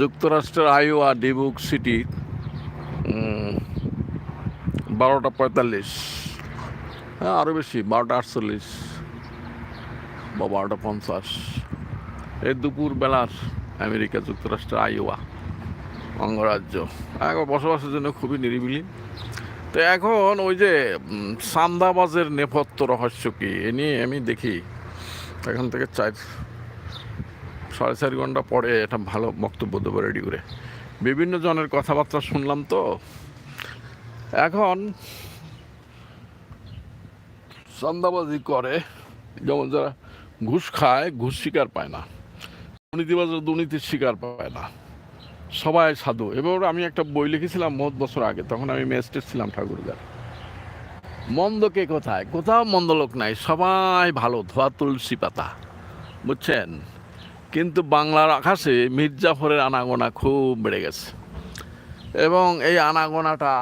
যুক্তরাষ্ট্রের আইওয়া dybbuk city বারোটা পঁয়তাল্লিশ। হ্যাঁ আরও বেশি, বারোটা আটচল্লিশ বা বারোটা পঞ্চাশ। এই দুপুর বেলার আমেরিকা যুক্তরাষ্ট্রের আইওয়া অঙ্গরাজ্য। এখন বসবাসের জন্য খুবই নিরিবিলি। তো এখন ওই যে সান্দাবাজের নেপথ্য রহস্য কি? এ নিয়ে আমি দেখি। এখান থেকে চার সাড়ে চার ঘণ্টা পরে একটা ভালো বক্তব্য দেবো রেডি করে। বিভিন্ন জনের কথাবার্তা শুনলাম তো। এখন চান্দাবাজি করে, যেমন যারা ঘুষ খায়, ঘুষ শিকার পায় না। দুর্নীতিবাজের দুর্নীতির শিকার পায় না। সবাই সাধু। এবার আমি একটা বই লিখেছিলাম বহুত বছর আগে, তখন আমি ম্যাজিস্ট্রেট ছিলাম ঠাকুরগার মন্দ কে কোথায়? কোথাও মন্দ লোক নাই, সবাই ভালো, ধোয়া তুলসী পাতা, বুঝছেন? কিন্তু বাংলার আকাশে মির্জাফরের আনাগোনা খুব বেড়ে গেছে। এবং এই আনাগোনাটা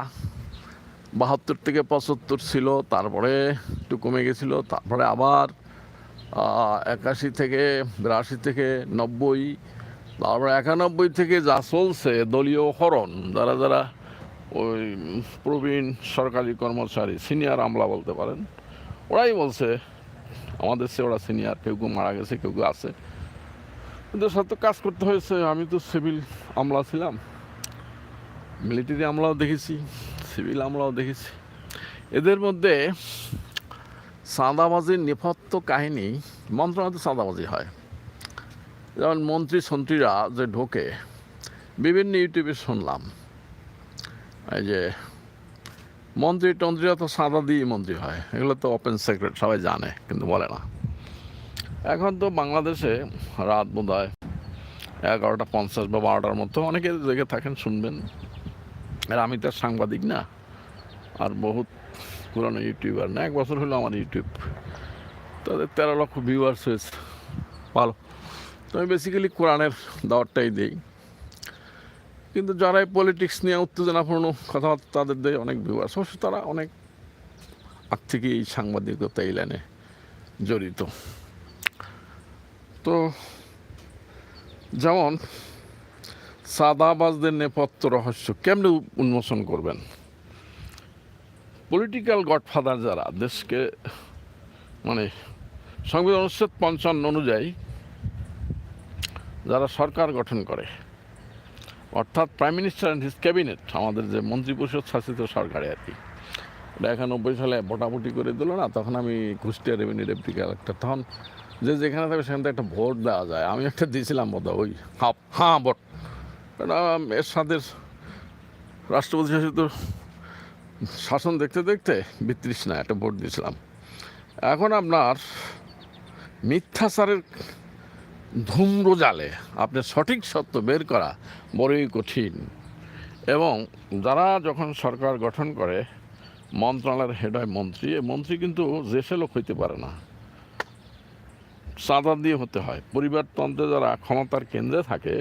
বাহাত্তর থেকে পঁচাত্তর ছিল, তারপরে একটু কমে গেছিল, তারপরে আবার একাশি থেকে বিরাশি থেকে নব্বই, তারপরে একানব্বই থেকে যা চলছে, দলীয় হরণ, যারা যারা ওই প্রবীণ সরকারি কর্মচারী, সিনিয়র আমলা বলতে পারেন, ওরাই বলছে, আমাদের সে ওরা সিনিয়র, কেউ কেউ মারা গেছে, কেউ কেউ আছে। কিন্তু সাথে কাজ করতে হয়েছে। আমি তো সিভিল আমলা ছিলাম। মিলিটারি আমলাও দেখেছি, সিভিল আমলাও দেখেছি। এদের মধ্যে চাঁদাবাজির নেপথ্য কাহিনী, মন্ত্রণালয়ে চাঁদাবাজি হয়। যেমন মন্ত্রী সন্ত্রীরা যে ঢোকে, বিভিন্ন ইউটিউবে শুনলাম। এই যে মন্ত্রী টন্ত্রীরা তো সাদা দিয়ে মন্ত্রী হয়। এগুলো তো ওপেন সিক্রেট সবাই জানে, কিন্তু বলে না। এখন তো বাংলাদেশে রাত বোধ হয় এগারোটা পঞ্চাশ বা বারোটার মতো। অনেকে জেগে থাকেন, শুনবেন। আর আমি তো সাংবাদিক না, আর বহুত পুরানো ইউটিউবার না। এক বছর হলো আমার ইউটিউব। তাদের তেরো লক্ষ ভিউয়ার্স হয়েছে। ভালো। তো আমি বেসিক্যালি কোরআনের দাওয়াতটাই দিই। কিন্তু যারা পলিটিক্স নিয়ে উত্তেজনাপূর্ণ কথাবার্তা তাদের দেয় অনেক ভিউয়ার্স অবশ্য তারা অনেক আগ থেকে এই সাংবাদিকতা এই লাইনে জড়িত। তো যেমন সাদাবাজদের নেপথ্য রহস্য কেমনে উন্মোচন করবেন? পলিটিক্যাল গডফাদার যারা, দেশকে মানে সংবিধান অনুচ্ছেদ পঞ্চান্ন অনুযায়ী যারা সরকার গঠন করে, অর্থাৎ prime minister and his cabinet আমাদের যে মন্ত্রিপরিষদ শাসিত সরকারে আর কি একানব্বই সালে ভোটাভুটি করে দিল না, তখন আমি কুষ্টিয়া রেভিনিউ ডেপুটি কালেক্টর তখন যে যেখানে থাকবে সেখান থেকে একটা ভোট দেওয়া যায়। আমি একটা দিয়েছিলাম বোধ ওই হাফ, হাঁ ভোট। এর সাথে রাষ্ট্রপতি শাসিত শাসন দেখতে দেখতে বিতৃষ্ণা একটা ভোট দিয়েছিলাম। এখন আপনার মিথ্যাচারের ধূম্র জালে আপনার সঠিক সত্য বের করা বড়ই কঠিন। এবং যারা যখন সরকার গঠন করে, মন্ত্রণালয়ের হেড হয় মন্ত্রী মন্ত্রী কিন্তু দেশে লোক হইতে পারে না। চাঁদা দিয়ে হতে হয়। পরিবারতন্ত্রে যারা ক্ষমতার কেন্দ্রে থাকে,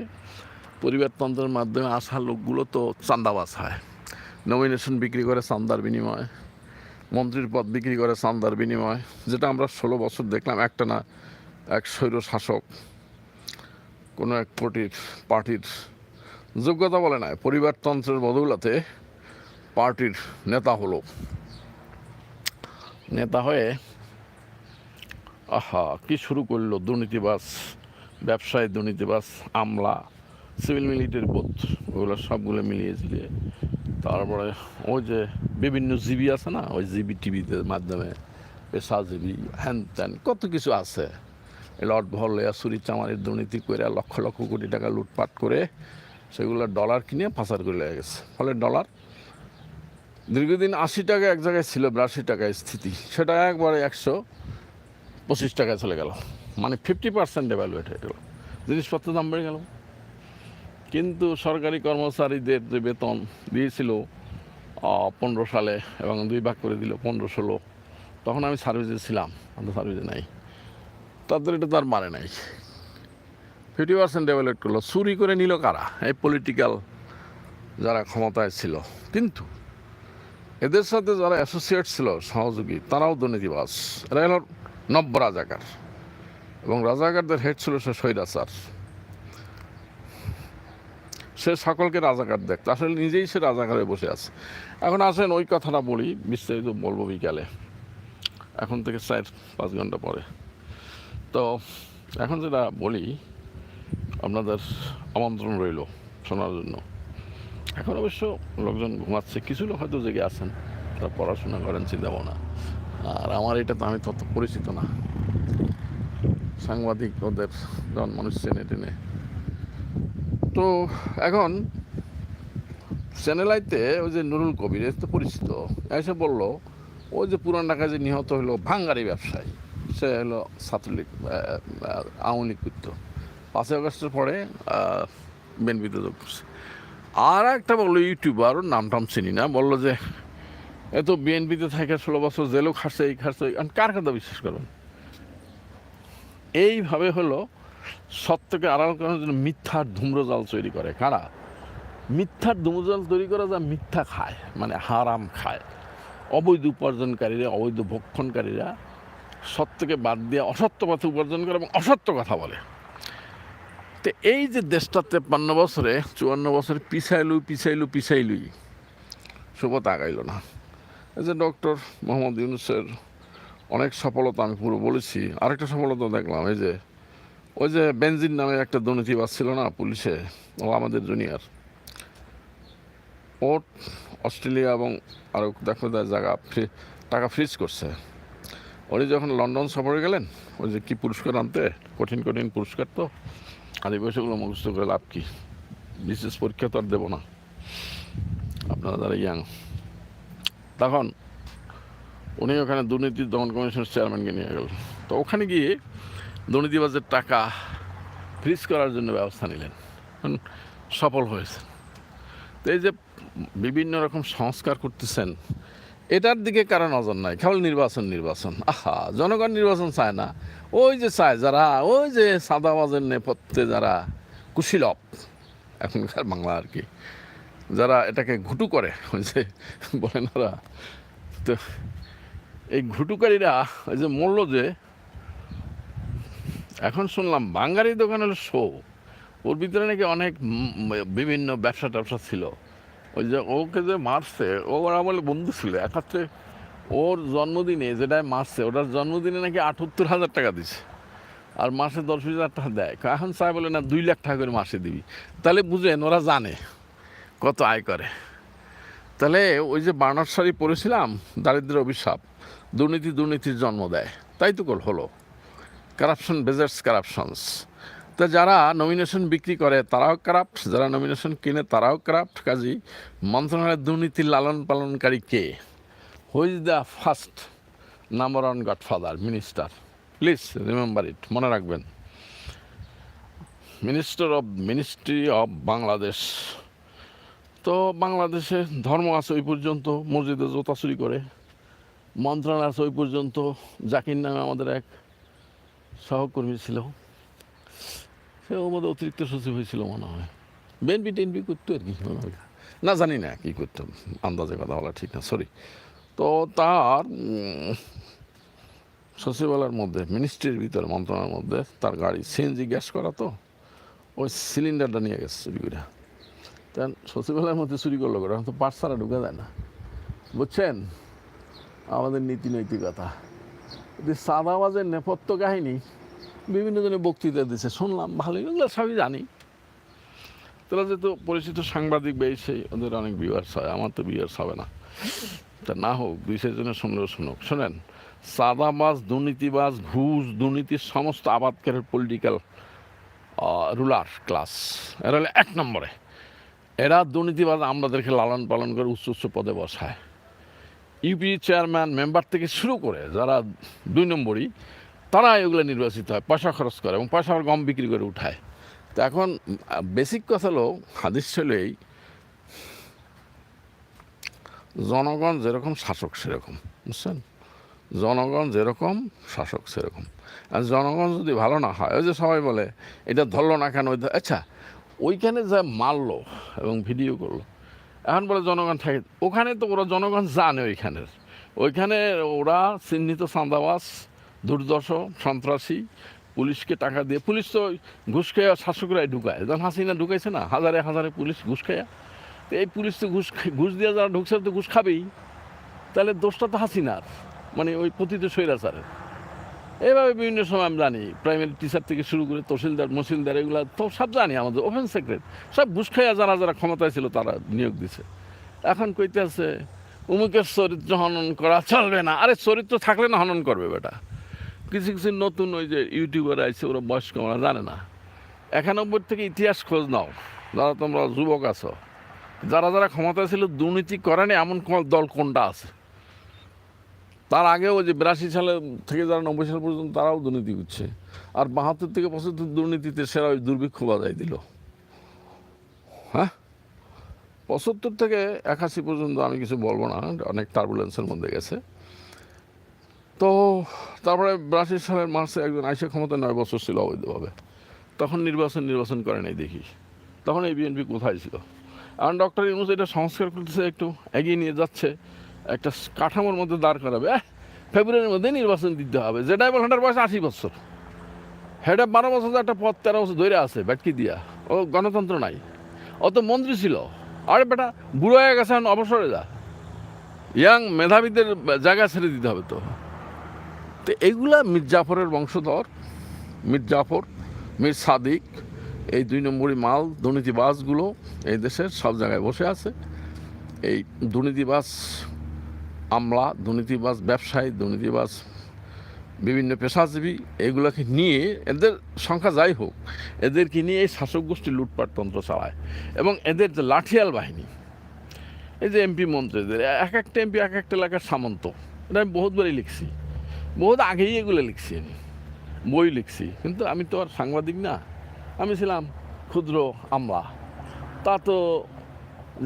পরিবারতন্ত্রের মাধ্যমে আসা লোকগুলো তো চান্দাবাজ হয়। নমিনেশন বিক্রি করে চান্দার বিনিময়, মন্ত্রীর পদ বিক্রি করে চান্দার বিনিময়, যেটা আমরা ষোলো বছর দেখলাম একটা না, এক স্বৈর শাসক, কোনো এক পার্টির পার্টির যোগ্যতা বলে নাই, পরিবারতন্ত্রের বদৌলতে পার্টির নেতা হলো। নেতা হয়ে আহা, কি শুরু করল? দুর্নীতিবাস ব্যবসায়ী দুর্নীতিবাস আমলা, সিভিল মিলিটারি বোধ ওগুলো সবগুলো মিলিয়ে ঝিলিয়ে। তারপরে ওই যে বিভিন্ন জিবি আছে না, ওই জিবি টিভিতে মাধ্যমে পেশাজীবী হ্যান ত্যান, কত কিছু আছে। লট ভর লয়া চুরি চামারির দুর্নীতি করে লক্ষ লক্ষ কোটি টাকা লুটপাট করে সেগুলো ডলার কিনে পাচার করে লেগে গেছে। ফলে ডলার দীর্ঘদিন আশি টাকা এক জায়গায় ছিল, বিরাশি টাকায় স্থিতি। সেটা একবারে একশো পঁচিশ টাকায় চলে গেল। মানে ফিফটি পার্সেন্ট ডেভ্যালুয়েট হয়ে গেল। জিনিসপত্রের দাম বেড়ে গেল। কিন্তু সরকারি কর্মচারীদের যে বেতন দিয়েছিল পনেরো সালে এবং দুই ভাগ করে দিল, পনেরো ষোলো। তখন আমি সার্ভিসে ছিলাম আমি সার্ভিসে নাই। তাদের এটা তার মানে নাই। ফিফটি পার্সেন্ট ডেভেলপ করল। চুরি করে নিল কারা? এই পলিটিক্যাল যারা ক্ষমতায় ছিল। কিন্তু এদের সাথে যারা অ্যাসোসিয়েট ছিল, সহযোগী, তারাও দুর্নীতিবাস এরা নব্য রাজাকার। এবং রাজাকারদের হেড ছিল সে স্বৈরাচার। সে সকলকে রাজাকার দেখতো। আসলে নিজেই সে রাজাকারে বসে আছে। এখন আসেন ওই কথাটা বলি, বিস্তারিত বলব বিকালে। এখন থেকে চার, পাঁচ ঘণ্টা পরে। তো এখন যেটা বলি, আপনাদের আমন্ত্রণ রইল শোনার জন্য। এখন অবশ্য লোকজন ঘুমাচ্ছে, কিছু লোক হয়তো জেগে আছেন, তারা পড়াশোনা করেন চিন্তা ভাবনা আর আমার এটা তো আমি তত পরিচিত না। সাংবাদিক ওদের যখন মানুষ চেনে টেনে। তো এখন চ্যানেলাইতে ওই যে নুরুল কবির তো পরিচিত। এসে বলল, ওই যে পুরান ঢাকায় যে নিহত হলো ভাঙ্গারি ব্যবসায়ী, সে হলো ছাত্রলীগ আওয়ামী লীগ করতো পাঁচই আগস্টের পরে বেনবিতে যোগ করছে আর একটা বলল ইউটিউবার নাম টাম চিনি না, বলল যে এ তো বিএনপিতে থাকে, ষোলো বছর জেলও খাটছে, এই খাটছে কার কথা বিশ্বাস করবেন এইভাবে হলো সত্যকে আড়াল করার জন্য মিথ্যার ধূম্রজাল তৈরি করে। কারা? মিথ্যার ধূম্রজাল তৈরি করে যা মিথ্যা খায় মানে হারাম খায়। অবৈধ উপার্জনকারীরা, অবৈধ ভক্ষণকারীরা সত্যকে বাদ দিয়ে অসত্য পথে উপার্জন করে এবং অসত্য কথা বলে। তো এই যে দেশটা তেপ্পান্ন বছরে, চুয়ান্ন বছরে পিছাইলু পিছাইলু পিছাইলুই, শুভ তাকাইল না। যে ডক্টর মোহাম্মদ ইউনুসের অনেক সফলতা আমি পুরো বলেছি। আরেকটা সফলতা দেখলাম, এই যে, ওই যে বেনজিন নামে একটা দুর্নীতিবাজ ছিল না পুলিশে, ও আমাদের জুনিয়র। ও অস্ট্রেলিয়া এবং আরও দেখো জায়গা ফ্রি, টাকা ফ্রিজ করছে। উনি যখন লন্ডন সফরে গেলেন, ওই যে কী পুরস্কার আনতে? কঠিন কঠিন পুরস্কার তো। আর এই বয়সেগুলো মুখস্থ করে লাভ কি? বিশেষ পরীক্ষা তো আর দেবো না। আপনারা যারা ইয়াং তখন উনি ওখানে দুর্নীতি দমন কমিশনের চেয়ারম্যানকে নিয়ে গেল। তো ওখানে গিয়ে দুর্নীতিবাজের টাকা ফ্রিজ করার জন্য ব্যবস্থা নিলেন। সফল হয়েছে তো এই যে বিভিন্ন রকম সংস্কার করতেছেন, এটার দিকে কারও নজর নাই। কেবল নির্বাচন নির্বাচন। আহা, জনগণ নির্বাচন চায় না। ওই যে চায় যারা, ওই যে সাদাবাজের নেপথ্যে যারা কুশীলভ এখনকার বাংলা আর কি। যারা এটাকে ঘুটু করে, ওই যে বলেন ওরা, তো এই ঘুটুকারীরা ওই যে মূল্য যে, এখন শুনলাম বাঙালি দোকান হলো শো ওর ভিতরে নাকি অনেক বিভিন্ন ব্যবসা ট্যাবসা ছিল। ওই যে ওকে যে মারছে, ও ওরা বলে বন্ধু ছিল একাত্রে ওর জন্মদিনে যেটাই মারছে, ওটার জন্মদিনে নাকি আটাত্তর হাজার টাকা দিছে। আর মাসে দশ হাজার টাকা দেয়। এখন চাই বলে, না, দুই লাখ টাকা করে মাসে দিবি। তাহলে বুঝেন, ওরা জানে। কত আয় করে। তাহলে ওই যে বার্নার শাড়ি পরেছিলাম দারিদ্রের অভিশাপ, দুর্নীতি দুর্নীতির জন্ম দেয়। তাই তো কল হলো। কারাপশন বেজার্স কারাপশনস তা যারা নমিনেশন বিক্রি করে, তারাও কারাপ্ট যারা নমিনেশন কিনে, তারাও কারাপ্ট কাজী মন্ত্রণালয়ের দুর্নীতির লালন পালনকারী কে? Who's the first number one godfather minister please remember it মনে রাখবেন। Minister of ministry of Bangladesh তো বাংলাদেশে ধর্ম আছে ওই পর্যন্ত, মসজিদে জোতা চুরি করে, মন্ত্রণালয় আছে ওই পর্যন্ত, জাকির নামে আমাদের এক সহকর্মী ছিল। সে মধ্যে অতিরিক্ত সচিব হয়েছিল মনে হয়। বেনপি টেনপি করতো আর কি। না জানি না কী করতো, আন্দাজে কথা বলা ঠিক না সরি তো তার সচিবালয়ের মধ্যে মিনিস্ট্রির ভিতরে, মন্ত্রণালয়ের মধ্যে তার গাড়ি সিএনজি গ্যাস করা তো, ওই সিলিন্ডারটা নিয়ে গেছে চুরি করে। তেন সচিবালয়ের মধ্যে চুরি করল করে তো ছাড়া ঢুকে যায় না। বুঝছেন? আমাদের নীতি নৈতিকতা সাদাবাজের নেপথ্য কাহিনী বিভিন্ন জনের বক্তৃতা দিচ্ছে শুনলাম, ভালোই। এগুলো সবই জানি। তারা যেহেতু পরিচিত সাংবাদিক বেশ ওদের অনেক ভিউয়ার্স হয়, আমার তো ভিউয়ার্স হবে না। তা না হোক দুই জনের শুনলেও শুনুক। শোনেন, সাদাবাজ, দুর্নীতিবাজ, ঘুষ, দুর্নীতির সমস্ত আবাদকারের পলিটিক্যাল রুলার ক্লাস এরা এক নম্বরে। এরা দুর্নীতিবাদ আমরাদেরকে লালন পালন করে উচ্চ উচ্চ পদে বসায়। ইউপি চেয়ারম্যান, মেম্বার থেকে শুরু করে যারা দুই নম্বরই, তারা এগুলো নির্বাচিত হয়, পয়সা খরচ করে এবং পয়সা গম বিক্রি করে উঠায়। তো এখন বেসিক কথা হলো, হাদিস ছিল এই, জনগণ যেরকম, শাসক সেরকম, বুঝছেন? জনগণ যেরকম, শাসক সেরকম। আর জনগণ যদি ভালো না হয়, ওই যে সবাই বলে, এটা ধরলো না কেন? ওই আচ্ছা ওইখানে যা মারলো এবং ভিডিও করল। এখন বলে জনগণ থাকে, ওখানে তো ওরা জনগণ জানে ওইখানের ওইখানে ওরা চিহ্নিত চাঁদাবাস দুর্দশ, সন্ত্রাসী, পুলিশকে টাকা দিয়ে, পুলিশ তো ঘুষ খেয়ে শাসকরাই ঢুকায়। যখন হাসিনা ঢুকাইছে না? হাজারে হাজারে পুলিশ ঘুষ খেয়ে তো এই পুলিশ তো ঘুষ ঘুষ দিয়ে যারা ঢুকছে তো ঘুষ খাবেই। তাহলে দোষটা তো হাসিনার মানে ওই পতিত স্বৈরাচারের। এইভাবে বিভিন্ন সময় আমি জানি প্রাইমারি টিচার থেকে শুরু করে তহসিলদার, মহসিলদার, এগুলো তো সব জানি আমাদের ওপেন সেক্রেট সব ঘুষ খাইয়া যারা যারা ক্ষমতায় ছিল তারা নিয়োগ দিছে। এখন কইতে আছে উমুকের চরিত্র হনন করা চলবে না। আরে চরিত্র থাকলে না হনন করবে বেটা। কিছু কিছু নতুন ওই যে ইউটিউবার আছে ওরা বয়স্ক ওরা জানে না। একানব্বই থেকে ইতিহাস খোঁজ নাও, যারা তোমরা যুবক আছো। যারা যারা ক্ষমতা ছিল, দুর্নীতি করেনি, এমন কোন দল কোনটা আছে? তার আগেও যে বিরাশি সালে থেকে যারা নব্বই সাল পর্যন্ত তারাও দুর্নীতি করছে। আর বাহাত্তর থেকে পঁচাত্তর দুর্নীতিতে সেরা ওই দুর্ভিক্ষ বাজাই দিল। হ্যাঁ? পঁচাত্তর থেকে একাশি পর্যন্ত আমি কিছু বলব না, অনেক টার্বুলেন্সের মধ্যে গেছে। তো তারপরে বিরাশি সালের মার্চে একজন আইসে ক্ষমতা নয় বছর ছিল অবৈধভাবে। তখন নির্বাচন নির্বাচন করে নাই দেখি। তখন এই বিএনপি কোথায় ছিল? এখন ডক্টর ইউনুস এটা সংস্কার করতেছে, একটু এগিয়ে নিয়ে যাচ্ছে। একটা কাঠামোর মধ্যে দাঁড় করাবে। ফেব্রুয়ারির মধ্যে নির্বাচন দিতে হবে। যেটাই বল হেটার বয়স আশি বছর। হেটা বারো বছর একটা পথ তেরো বছর ধরে আছে ব্যাটকি দিয়া। ও গণতন্ত্র নাই। ও তো মন্ত্রী ছিল। আরে বেটা, বুড়ো হয়ে গেছে অবসরে যা। ইয়াং মেধাবীদের জায়গা ছেড়ে দিতে হবে তো। তো এইগুলা মীর জাফরের বংশধর, মীর জাফর, মীর সাদিক, এই দুই নম্বরই মাল দুর্নীতিবাসগুলো এই দেশের সব জায়গায় বসে আছে। এই দুর্নীতিবাজ আমলা, দুর্নীতিবাজ ব্যবসায়ী, দুর্নীতিবাজ বিভিন্ন পেশাজীবী, এগুলোকে নিয়ে এদের সংখ্যা যাই হোক, এদেরকে নিয়ে এই শাসক গোষ্ঠী লুটপাট তন্ত্র চালায় এবং এদের যে লাঠিয়াল বাহিনী, এই যে এমপি মন্ত্রীদের, এক একটা এমপি, এক একটা এলাকার সামন্ত, এটা আমি বহুতবারই লিখছি, বহুত আগেই এগুলো লিখছি আমি, বই লিখছি, কিন্তু আমি তো আর সাংবাদিক না, আমি ছিলাম ক্ষুদ্র আমলা, তা তো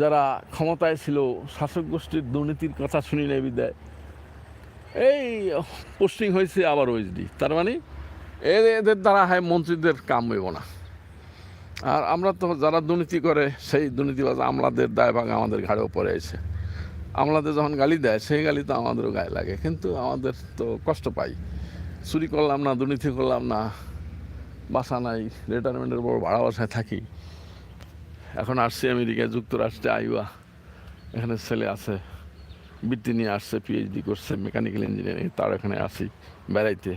যারা ক্ষমতায় ছিল, শাসক গোষ্ঠীর দুর্নীতির কথা শুনি নেই বিদায়। এই, পোস্টিং হয়েছে আবার ওএসডি তার মানে এদের দ্বারা হয় মন্ত্রীদের কাম হইব না। আর আমরা তো যারা দুর্নীতি করে, সেই দুর্নীতিবাজ আমলাদের দায়ভাগ আমাদের ঘাড়েও পড়ে আছে। আমলাদের যখন গালি দেয়, সেই গালি তো আমাদেরও গায়ে লাগে। কিন্তু আমাদের তো কষ্ট পাই। চুরি করলাম না, দুর্নীতি করলাম না, বাসা নাই রিটায়ারমেন্টের বড় ভাড়া বাসায় থাকি। এখন আসছি আমেরিকা যুক্তরাষ্ট্রে আইওয়া এখানে ছেলে আছে বৃত্তি নিয়ে আসছে পিএইচডি করছে মেকানিক্যাল ইঞ্জিনিয়ারিং তার এখানে আসি বেড়াইতে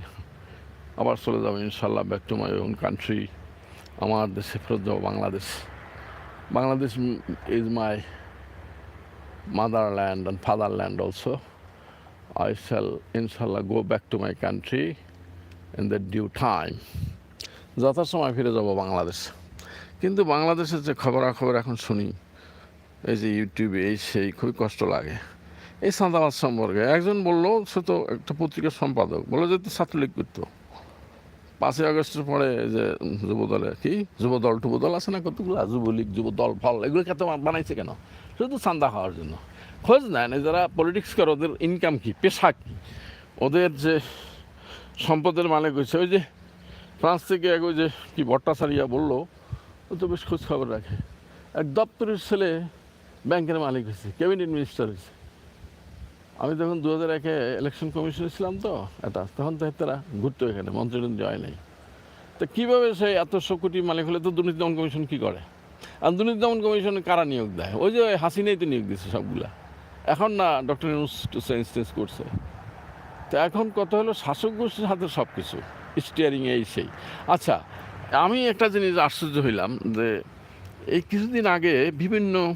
আবার চলে যাব ইনশাল্লাহ back to my own country আমার দেশে ফেরত যাব Bangladesh Bangladesh is my motherland and fatherland also. I shall inshallah go back to my country in the due time. যথাসময় ফিরে যাব বাংলাদেশ কিন্তু বাংলাদেশের যে খবরাখবর এখন শুনি, এই যে ইউটিউবে এই সেই, খুবই কষ্ট লাগে। এই সাঁতামাজ সম্পর্কে। একজন বলল, সে তো একটা পত্রিকার সম্পাদক, বলল যে ছাত্রলীগ করতো। পাঁচই আগস্টের পরে যে যুবদলে, কি? যুবদল, টুবদল আছে না কতগুলো? যুবলীগ, যুবদল, ফল, এগুলো কেন বানাইছে কেন? শুধু চান্দা হওয়ার জন্য। খোঁজ নেয় না, যারা পলিটিক্স করে, ওদের ইনকাম কি, পেশা কি? ওদের যে সম্পদের মালিক হয়েছে, ওই যে ফ্রান্স থেকে এক ওই যে কি, ভট্টাচারিয়া বলল ও তো বেশ খোঁজ খবর রাখে। এক দপ্তরের ছেলে ব্যাংকের মালিক হয়েছে ক্যাবিনেট মিনিস্টার হয়েছে। আমি তখন দু হাজার একে ইলেকশন কমিশনে ছিলাম তো, এটা, তখন তো তারা ঘুরতো এখানে মন্ত্রী যায় নাই। তো কীভাবে সে এত কোটি মালিক হলে তো দুর্নীতি দমন কমিশন কী করে? আর দুর্নীতি দমন কমিশনে কারা নিয়োগ দেয়? ওই যে হাসিনাই তো নিয়োগ দিচ্ছে সবগুলা। এখন না ডক্টর টেঞ্জ করছে। তো এখন কত হলো শাসক গোষ্ঠীর হাতে সব কিছু স্টিয়ারিং এই সেই। আচ্ছা আমি একটা জিনিস আশ্চর্য হইলাম যে এই কিছুদিন আগে বিভিন্ন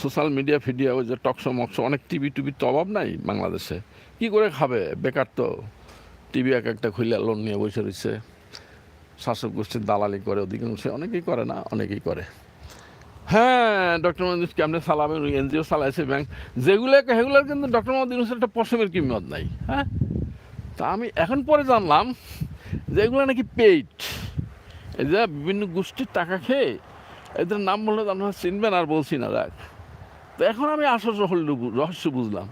সোশ্যাল মিডিয়া ফিডিয়া ওই যে টকশো মকশো অনেক টিভি টুবির তো অভাব নাই বাংলাদেশে। কি করে খাবে? বেকার তো। টিভি এক একটা খুলে লোন নিয়ে বসে রয়েছে শাসক গোষ্ঠীর দালালি করে, অধিকাংশ অনেকেই করে না, অনেকেই করে। হ্যাঁ ডক্টর মোহাম্মদ কেমনে চালাবে? এনজিও চালাইছে ব্যাংক যেগুলো সেগুলোর কিন্তু ডক্টর ইউনুসের একটা পশমের কিম্মত নাই হ্যাঁ? তা আমি এখন পরে জানলাম যে এগুলো নাকি পেইড যে বিভিন্ন গোষ্ঠীর টাকা খেয়ে এদের নাম বললে তো আপনারা চিনবেন আর বলছি না, দেখ। তো এখন আমি আসল রহস্য বুঝলাম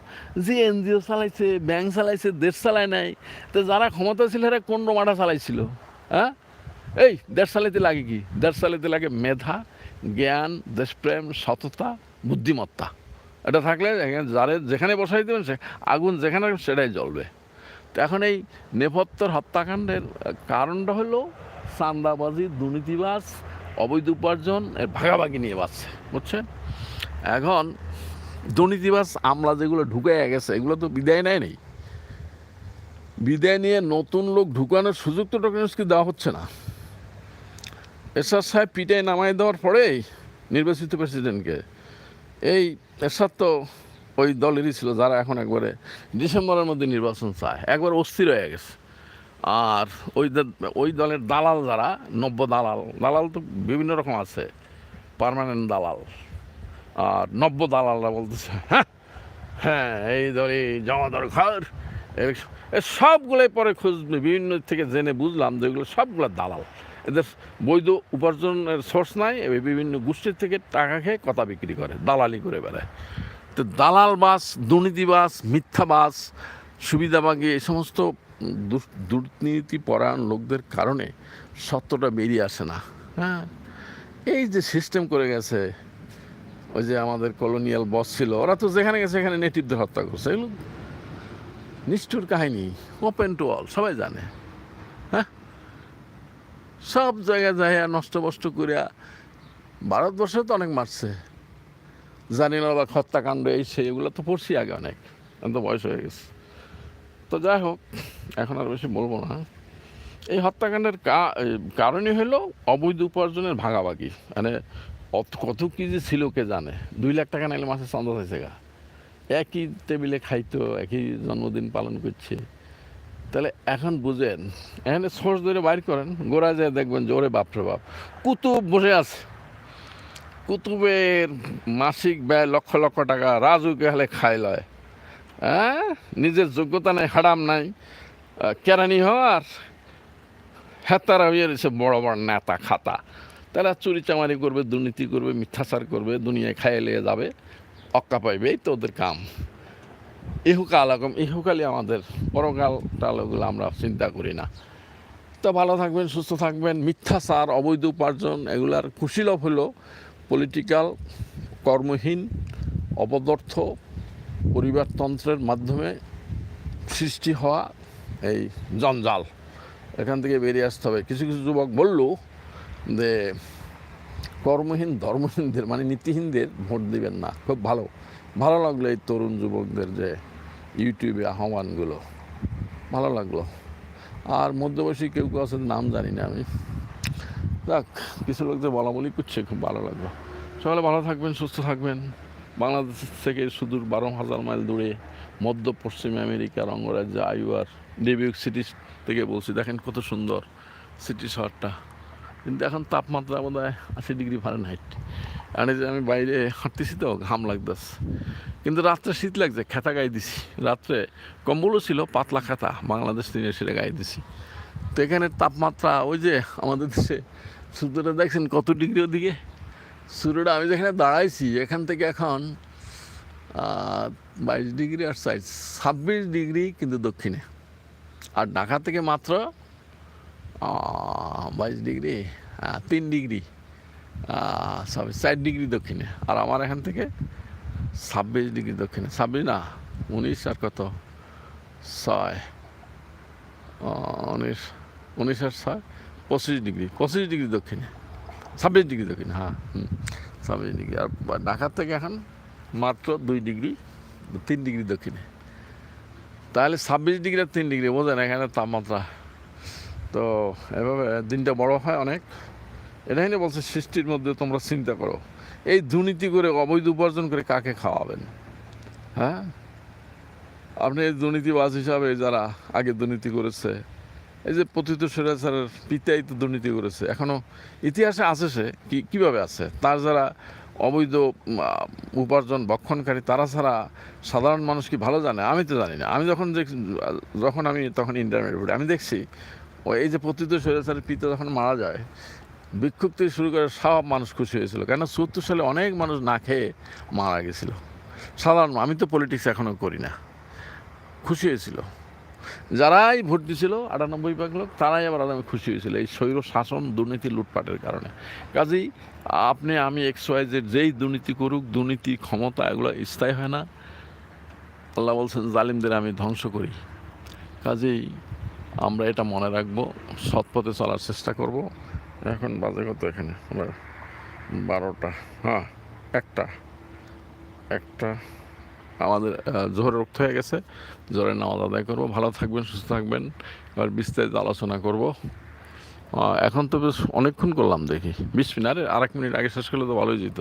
যে এনজিও চালাইছে, ব্যাংক চালাইছে, দেশ চালায় নাই। তো যারা ক্ষমতা ছিল এরা কোন মাঠা চালাইছিল? হ্যাঁ? এই, দেশ চালাইতে লাগে কি? দেশ চালাইতে লাগে মেধা, জ্ঞান, দেশপ্রেম, সততা, বুদ্ধিমত্তা। এটা থাকলে যারে যেখানে বসাই দেবেন, সে আগুন যেখানে সেটাই জ্বলবে। তো এখন এই নেপথ্যর হত্যাকাণ্ডের কারণটা হলো চান্দাবাজি দুর্নীতিবাজ অবৈধ উপার্জন, এর ভাগাভাগি নিয়ে বাঁচছে, বুঝছেন? এখন দুর্নীতিবাজ আমলা যেগুলো ঢুকে গেছে, এগুলো তো বিদায় নেয় নেই। বিদায় নিয়ে নতুন লোক ঢুকানোর সুযোগ তো ডক্টর দেওয়া হচ্ছে না। এরশাদ সাহেব পিটাই নামাই দেওয়ার পরেই নির্বাচিত প্রেসিডেন্টকে। এই এরশাদ তো ওই দলেরই ছিল, যারা এখন একবারে ডিসেম্বরের মধ্যে নির্বাচন চায়, একবার অস্থির হয়ে গেছে। আর ওই ওই দলের দালাল যারা, নব্য দালাল দালাল তো বিভিন্ন রকম আছে পার্মানেন্ট দালাল। আর নব্য দালালরা বলতেছে হ্যাঁ হ্যাঁ এই দলে জমা দরকার সবগুলোই পরে খোঁজ বিভিন্ন থেকে জেনে বুঝলাম যে এগুলো সবগুলো দালাল। এদের বৈধ উপার্জনের সোর্স নাই বিভিন্ন গোষ্ঠীর থেকে টাকা খেয়ে কথা বিক্রি করে, দালালি করে বেড়ায়। তো দালাল বাস, দুর্নীতিবাস, মিথ্যাবাস সুবিধাবাগী এই সমস্ত দুর্নীতি পরায়ণ লোকদের কারণে সত্যটা বেরিয়ে আসে না। হ্যাঁ? এই যে সিস্টেম করে গেছে, ওই যে আমাদের কলোনিয়াল বস ছিল, ওরা তো যেখানে গেছে সেখানে নেটিভদের হত্যা করছে। এগুলো নিষ্ঠুর কাহিনী ওপেন টু অল সবাই জানে। হ্যাঁ? সব জায়গায় যায় নষ্ট বষ্ট করিয়া ভারতবর্ষে তো অনেক মারছে। জানি না বা হত্যাকাণ্ড এই সেই, এগুলো তো পড়ছি আগে অনেক তো বয়স হয়ে গেছে। তো যাই হোক, এখন আর বেশি বলব না। এই হত্যাকাণ্ডের কারণই হলো অবৈধ উপার্জনের ভাগাভাগি। মানে কত কি যে ছিল কে জানে? দুই লাখ টাকা নাইলে মাসে চন্দ্র হয়েছে গা। একই টেবিলে খাইতো, একই জন্মদিন পালন করছে। তাহলে এখন বুঝেন, এখানে সোর্স ধরে বাইর করেন গোড়া যায় দেখবেন যে ওরে বাপরে বাপ, কুতুব বসে আছে। কুতুবের মাসিক ব্যয় লক্ষ লক্ষ টাকা, রাজুকে হলে খাই লয়। হ্যাঁ? নিজের যোগ্যতা নাই, হারাম নাই। কেরানি হওয়ার হেতারা হয়ে রয়েছে বড় বড় নেতা খাতা। তারা চুরি চামারি করবে, দুর্নীতি করবে, মিথ্যাচার করবে, দুনিয়ায় খাইয়ে লিয়ে যাবে, অক্কা পাইবে, এই তো ওদের কাম। ইহুকাল ইহুকালই আমাদের পরকাল টালগুলো আমরা চিন্তা করি না। তো ভালো থাকবেন, সুস্থ থাকবেন, মিথ্যাচার, অবৈধ উপার্জন এগুলার কুশীলভ হলো পলিটিক্যাল কর্মহীন অপদর্থ পরিবারতন্ত্রের মাধ্যমে সৃষ্টি হওয়া এই জঞ্জাল। এখান থেকে বেরিয়ে আসতে হবে। কিছু কিছু যুবক বলল যে, কর্মহীন, ধর্মহীনদের মানে নীতিহীনদের ভোট দিবেন না। খুব ভালো। ভালো লাগল এই তরুণ যুবকদের যে ইউটিউবে আহ্বানগুলো। ভালো লাগল। আর মধ্যবয়সী কেউ কেউ আছে নাম জানি না আমি। যাক, কিছু লোক যে বলা বলি করছে, খুব ভালো লাগল। সকালে ভালো থাকবেন, সুস্থ থাকবেন। বাংলাদেশ থেকে সুদূর বারো হাজার মাইল দূরে মধ্য পশ্চিম আমেরিকার অঙ্গরাজ্য আইওয়ার ডেবিউক সিটি থেকে বলছি, দেখেন কত সুন্দর সিটি শহরটা। কিন্তু এখন তাপমাত্রা বোধ হয় আশি ডিগ্রি ফারেনহাইট এই যে আমি বাইরে হাঁটতেছি তো, ঘাম লাগতেছে। কিন্তু রাত্রে শীত লাগছে, খেতা গায়ে দিছি। রাত্রে কম্বলও ছিল, পাতলা খাতা, বাংলাদেশ থেকে সেটা গায়ে দিছি। তো এখানে তাপমাত্রা ওই যে আমাদের দেশে সূর্যটা দেখছেন কত ডিগ্রি ওদিকে? সূর্যটা আমি যেখানে দাঁড়াইছি, এখান থেকে এখন বাইশ ডিগ্রি আর সাইজ ছাব্বিশ ডিগ্রি কিন্তু দক্ষিণে। আর ঢাকা থেকে মাত্র বাইশ ডিগ্রি তিন ডিগ্রি সরি, চার ডিগ্রি দক্ষিণে। আর আমার এখান থেকে ছাব্বিশ ডিগ্রি দক্ষিণে। ছাব্বিশ না, উনিশ আর কত? ছয়। উনিশ উনিশ আর ছয়, পঁচিশ ডিগ্রি পঁচিশ ডিগ্রি দক্ষিণে। ছাব্বিশ ডিগ্রি দক্ষিণে হ্যাঁ হুম, ছাব্বিশ ডিগ্রি। আর ঢাকার থেকে এখন মাত্র দুই ডিগ্রি, তিন ডিগ্রি দক্ষিণে। তাহলে ছাব্বিশ ডিগ্রি আর তিন ডিগ্রি, বোঝেন এখানে তাপমাত্রা। তো এভাবে দিনটা বড় হয় অনেক। এটাই নিয়ে বলছে সৃষ্টির মধ্যে তোমরা চিন্তা করো। এই দুর্নীতি করে, অবৈধ উপার্জন করে কাকে খাওয়াবেন? হ্যাঁ? আপনি এই দুর্নীতিবাজ হিসাবে যারা আগে দুর্নীতি করেছে এই যে পতিত স্বৈরাচারের পিতাই তো দুর্নীতি করেছে এখনও ইতিহাসে আছে সে, কি, কীভাবে আছে? তার যারা অবৈধ উপার্জন বক্ষণকারী, তারা ছাড়া সাধারণ মানুষ কি ভালো জানে? আমি তো জানি না। আমি যখন যখন আমি তখন ইন্টারমিডিয়েট পড়ি, আমি দেখছি এই যে পতিত স্বৈরাচারের পিতা যখন মারা যায়, বিক্ষোভ থেকে শুরু করে সব মানুষ খুশি হয়েছিল। কেন? সত্তর সালে অনেক মানুষ না খেয়ে মারা গেছিল। সাধারণ, আমি তো পলিটিক্স এখনও করি না। খুশি হয়েছিল। যারাই ভোট দিছিল, আটানব্বই ভাগ লোক, তারাই আবার আদামে খুশি হয়েছিল। এই স্বৈর শাসন দুর্নীতি লুটপাটের কারণে। কাজেই আপনি, আমি এক্স ওয়াই জেড যেই দুর্নীতি করুক, দুর্নীতি ক্ষমতা এগুলো স্থায়ী হয় না। আল্লাহ বলছেন, জালিমদের আমি ধ্বংস করি। কাজেই আমরা এটা মনে রাখব সৎ পথে চলার চেষ্টা করব। এখন বাজে কত এখানে? বারোটা হ্যাঁ একটা একটা। আমাদের জোহরের রক্ত হয়ে গেছে। জোহরের নামাজ আদায় করব। ভালো থাকবেন, সুস্থ থাকবেন। এবার বিস্তারিত আলোচনা করব। এখন তো বেশ অনেকক্ষণ করলাম দেখি। বিশ মিনিট, আরে এক মিনিট আগে শেষ করলে তো ভালোই যেত।